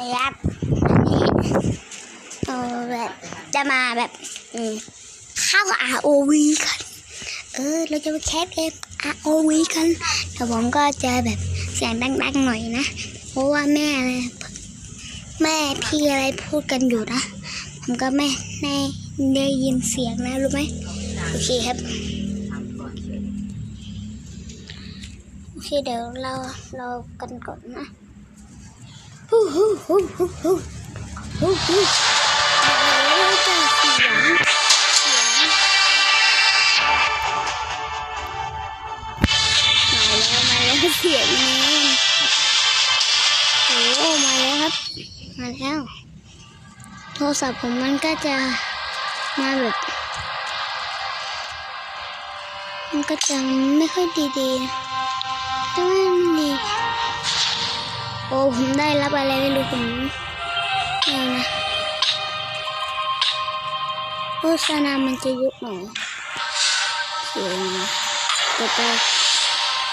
ครับนี่เออแบบจะมาแบบอืมเข้ากับ ROV กันเออเราจะมาแคปเอฟ ROV กันแต่ผมก็จะแบบเสียงดังๆหน่อยนะ เพราะว่าแม่อะไรแม่พี่อะไรพูดกันอยู่นะผมก็ไม่ได้ได้ยินเสียงนะรู้ไหมโอเคครับโอเคเดี๋ยวเราเรากันก่อนนะ ฮู้ฮู้ฮู้ฮู้ฮู้ฮู้ฮู้เสียงเสียงมาแล้วมาแล้วเสียงนี้โอ้มาแล้วครับ มาแล้ว โทรศัพท์ผมมันก็จะมาแบบมันก็จะไม่ค่อยดีๆแต่ว่า โอ้ผมได้รับอะไรไม่รู้ผมไม่เอานะโฆษณามันจะยุบหน่อยเสียงนะแต่ไป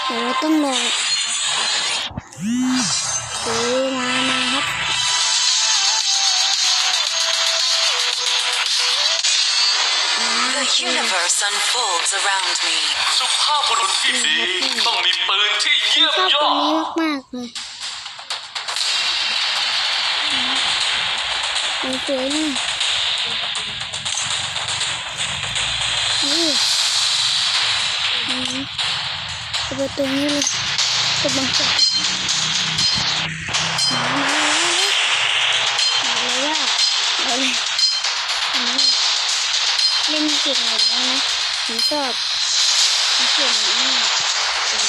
เดี๋ยวเราต้องรอโอ้มามาครับ The universe unfolds around me. สุภาพบุรุษที่ดีต้องมีปืนที่ผมเยี่ยมชอบยตรองดนี้มากๆเลย มากนี่อืมจะไปตรงนี้เลยจะบังคับมามาแล้วมาเลยว่าเอาเลยนนี้เล่นเก่งแบบนี้นะผมชอบเก่งแบบนี้อย่า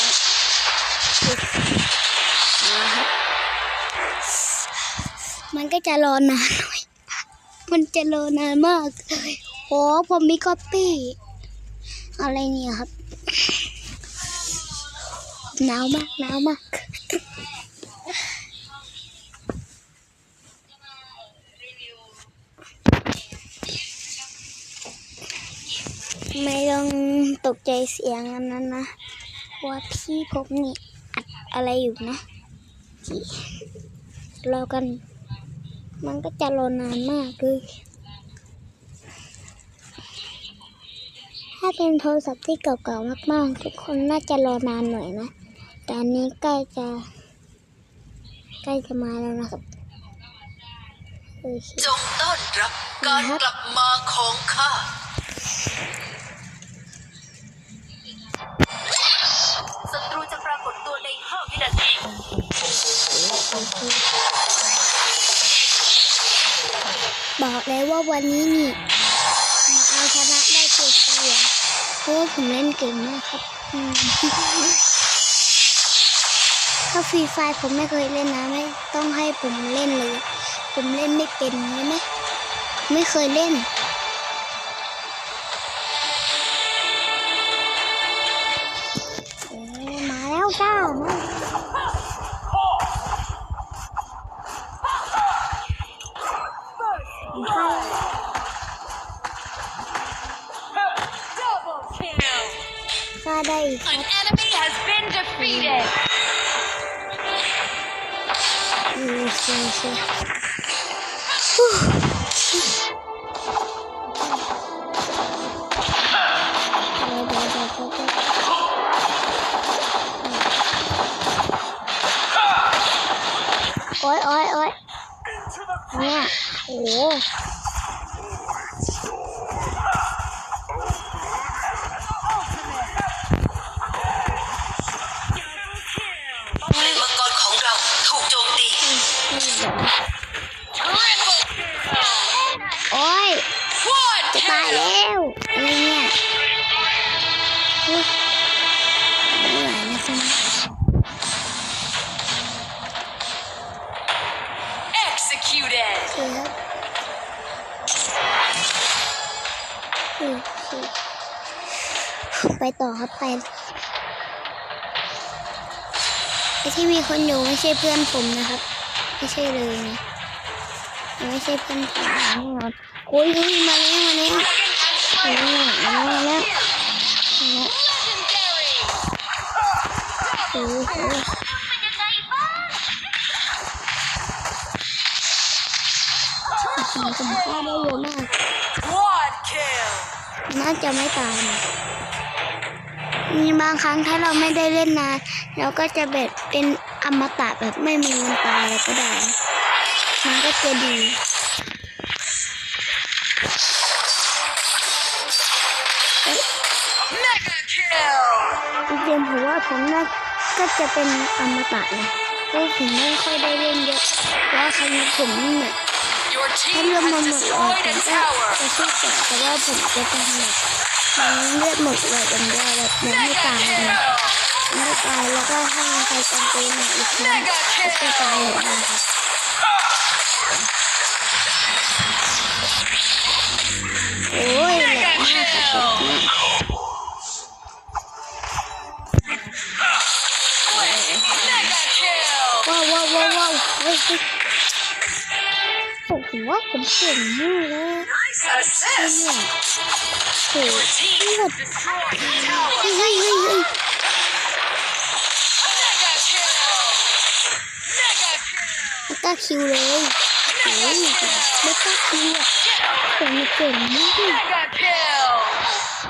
ครับมันก็จะรอนานหน่อย มันเจะรอนานมากโอ้ผมมีก๊อปปี้อะไรเนี่ยครับหนาวมากหนาวมากไม่ต้องตกใจเสียงอันนั้นนะ ว่าพี่ผมนี่อัดอะไรอยู่นะรอกัน มันก็จะรอนานมากเลยถ้าเป็นโทรศัพท์ที่เก่าๆมากๆ ทุกคนน่าจะรอนานหน่อยนะ แต่อันนี้ใกล้จะ ใกล้จะมาแล้วนะครับโอเคจงต้อนรับการกลับมาของข้าศัตรูจะปรากฏตัวใน5วินาที บอกเลยว่าวันนี้นี่มาเอาชนะได้เสียๆเพราะว่าผมเล่นเก่งมากครับถ้าฟรีไฟผมไม่เคยเล่นนะไม่ต้องให้ผมเล่นเลย ผมเล่นไม่เป็นใช่ไหมไม่เคยเล่น วเดี๋ยวโอ๊ยโอ๊ยโอ๊ยเนี่ยโอ้โหป้อ ตายแล้วอะไรเนี่ยไม่ไหวนะจ๊ะ executed โอเคครับโอเคไปต่อครับไปไอที่มีคนอยู่ไม่ใช่เพื่อนผมนะครับ ไม่ใช่เลยนะไม่ใช่เพื่อนผมแน่นอน โอ้ยมาแล้วมาแล้วมาแล้วมาแล้วมาแล้วโอ้โหผมฆ่าได้เยอะมากน่าจะไม่ตายนะมีบางครั้งถ้าเราไม่ได้เล่นนานเราก็จะแบบเป็นอมตะแบบไม่มีวันตายก็ได้ มันก็จะดี จริงๆผมว่าผมน่าก็จะเป็นอมตะนะเพราะผมไม่ค่อยได้เล่นเยอะแล้วครมีผมเนี่ยถ้าเลือดมันหมดเลยผมก็จะสู้ต่แต่ว่าผมจะทำแบบมัเลือดหมดเลยจำได้แบบมันไม่ตายนะไม่ตายแล้วก็ให้ใครจำเป็นอีกทีก็จะตายเลยนะครับ welcome to Mulan. Nice assist. Cool. Your team has destroyed the tower. Hey, hey, hey, hey. Mega kill. Mega kill. Ataque o rei. Mega kill. Mega kill. Mega kill.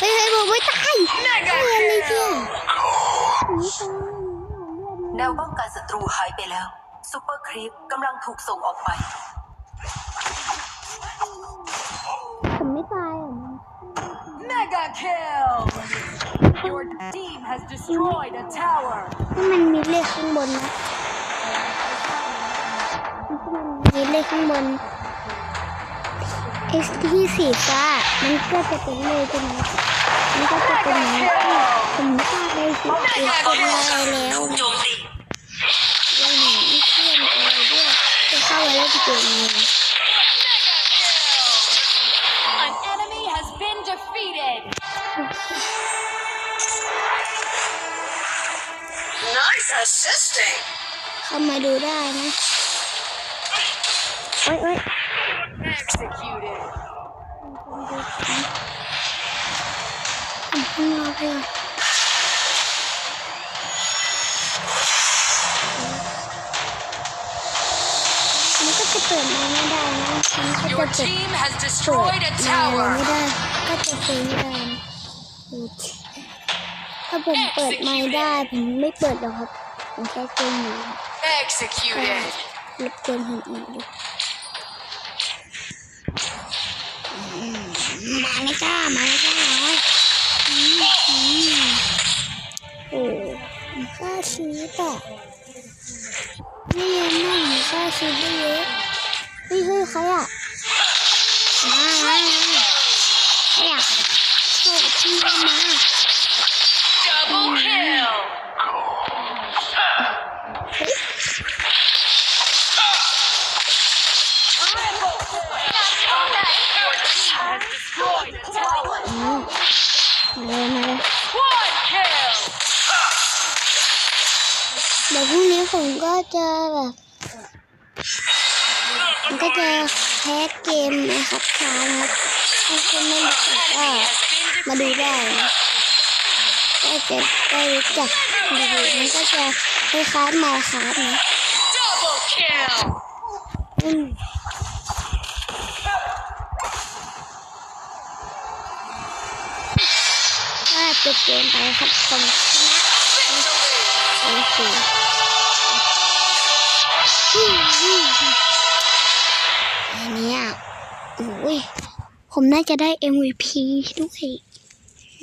เฮ้ยเไม่ตายอะไรเนี่ยแนวป้องกันศัตรูหายไปแล้วซูเปอร์คลิปกำลังถูกส่งออกไป ผมไม่ตายอะ Mega kill Your team has destroyed a tower นี่มันมีเลขข้างบนนะนี่มันมีเลขข้างบน X ที่สีฟ้ามันก็จะเป็นเลขใช่ไหมมันก็จะเป็นอย่างนี้ผมไม่ายเลยสิเป็นอะไรแล้วยังหนีเพื่อนอะไรด้วยจะเข้ามาเล่นเกมนี้เข้ามาดูได้นะ โอ๊ยโอ๊ย Executed. ผมข้างนอกเลยมันก็จะเปิดมาไม่ได้นะมันก็ Your จะเปิด team has เปิด destroyed a มา tower. ไม่ได้ก็จะซื้อไม่ได้นะดูสิถ้าผมเปิดไม่ได้ผมไม่เปิดหรอกครับผมแค่เกมอยู่ Executed. รบกวนคนอื่นดู มมาเลยจ้า มาเลยจ้าโอ้ยอืมอืมโอ้ค่าชีวิตอะไม่เยอะมากมีค่าชีวิตไม่เยอะเฮ้ยเฮ้ยใครอะมามามาใครอะโอ้ที่มา จะแบบผมก็จะแคสเกมนะครับช้านะครับถ้าคุณไม่รู้จักก็มาดูได้ก็จะได้รู้จักดูมันก็จะคล้ายๆมาคารับนะ Double kill. อืมจบเกมไปครับผมชนะโอเค อันนี้ยโอ้ยผมน่าจะได้ MVP ด้วย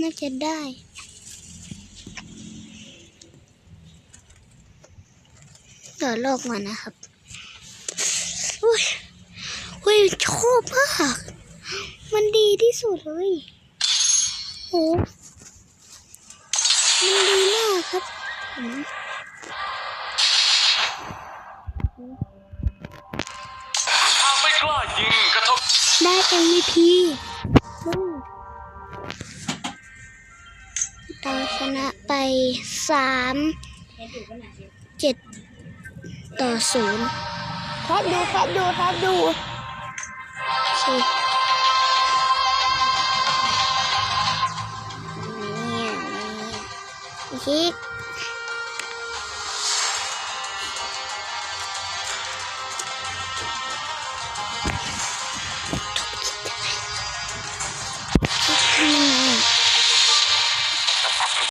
น่าจะได้เดี๋ยวโลกมานะครับอุ้ยอุ้ยชอบมาก มันดีที่สุดเลยโหมันดีมากครับ ไม่กล้ายิงกระทบดได้ MVP อืมเราชนะไปสามเจ็ดต่อศูนย์แคปดูแคปดูแคปดูสิเนี่ยนี่อีก